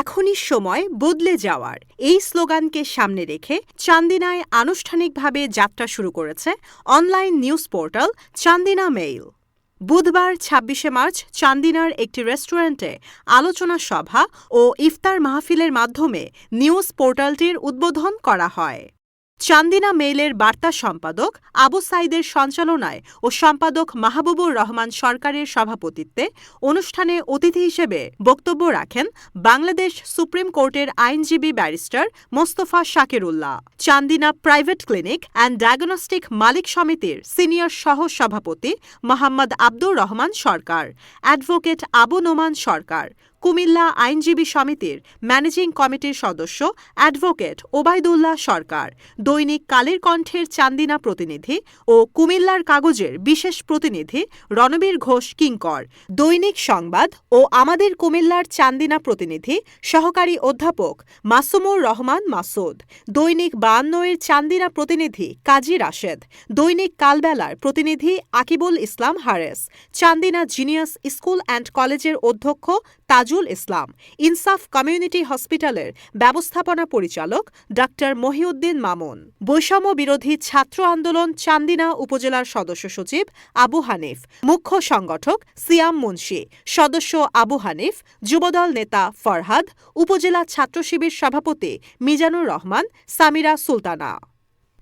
এখনই সময় বদলে যাওয়ার। এই স্লোগানকে সামনে রেখে চান্দিনায় আনুষ্ঠানিকভাবে যাত্রা শুরু করেছে online news portal Chandina mail. বুধবার ছাব্বিশে মার্চ চান্দিনার একটি রেস্টুরেন্টে আলোচনা সভা ও ইফতার মাহফিলের মাধ্যমে নিউজ পোর্টালটির উদ্বোধন করা হয়। চান্দিনা মেইলের বার্তা সম্পাদক আবু সাইদের সঞ্চালনায় ও সম্পাদক মাহবুবুর রহমান সরকারের সভাপতিত্বে অনুষ্ঠানে অতিথি হিসেবে বক্তব্য রাখেন বাংলাদেশ সুপ্রিম কোর্টের আইনজীবী barrister Mostafa Shakirullah. Chandina private clinic and diagnostic মালিক সমিতির সিনিয়র সহ সভাপতি মোহাম্মদ আব্দুর রহমান সরকার। অ্যাডভোকেট আবু নোমান সরকার। কুমিল্লা আইনজীবী সমিতির ম্যানেজিং কমিটির সদস্য অ্যাডভোকেট ওবায়দুল্লাহ সরকার, দৈনিক কালের কণ্ঠের চান্দিনা প্রতিনিধি ও কুমিল্লার কাগজের বিশেষ প্রতিনিধি রণবীর ঘোষ কিঙ্কর, দৈনিক সংবাদ ও আমাদের কুমিল্লার চান্দিনা প্রতিনিধি সহকারী অধ্যাপক মাসুমুর রহমান মাসুদ, দৈনিক বায়ান্নয়ের চান্দিনা প্রতিনিধি কাজী রাশেদ, দৈনিক কালবেলার প্রতিনিধি Akibul Islam Hares, Chandina genius school and কলেজের অধ্যক্ষ তাজুল ইসলাম, ইনসাফ কমিউনিটি হসপিটালের ব্যবস্থাপনা পরিচালক ডাক্তার মহিউদ্দিন মামুন। বৈষম্য বিরোধী ছাত্র আন্দোলন চান্দিনা উপজেলার সদস্য সচিব আবু হানিফ, মুখ্য সংগঠক সিয়াম মুন্সি, সদস্য আবু হানিফ, যুবদল নেতা ফরহাদ, উপজেলা ছাত্র শিবির সভাপতি মিজানুর রহমান, সামিরা সুলতানা।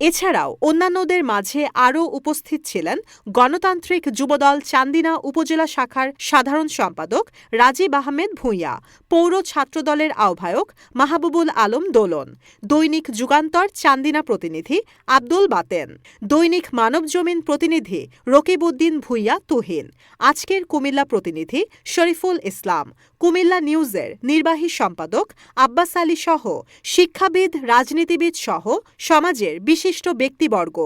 এছাড়াও অন্যান্যদের মাঝে আরও উপস্থিত ছিলেন গণতান্ত্রিক যুবদল চান্দিনা উপজেলা শাখার সাধারণ সম্পাদক রাজীব আহমেদ ভূঁইয়া, পৌর ছাত্রদলের আহ্বায়ক মাহবুবুল আলম দোলন, দৈনিক যুগান্তর চান্দিনা প্রতিনিধি আব্দুল বাতেন, দৈনিক মানবজমিন প্রতিনিধি রকিবউদ্দিন ভূঁইয়া তুহিন, আজকের কুমিল্লা প্রতিনিধি শরীফুল ইসলাম, কুমিল্লা নিউজের নির্বাহী সম্পাদক আব্বাস আলী সহ শিক্ষাবিদ, রাজনীতিবিদ সহ সমাজের বিশিষ্ট ব্যক্তিবর্গ।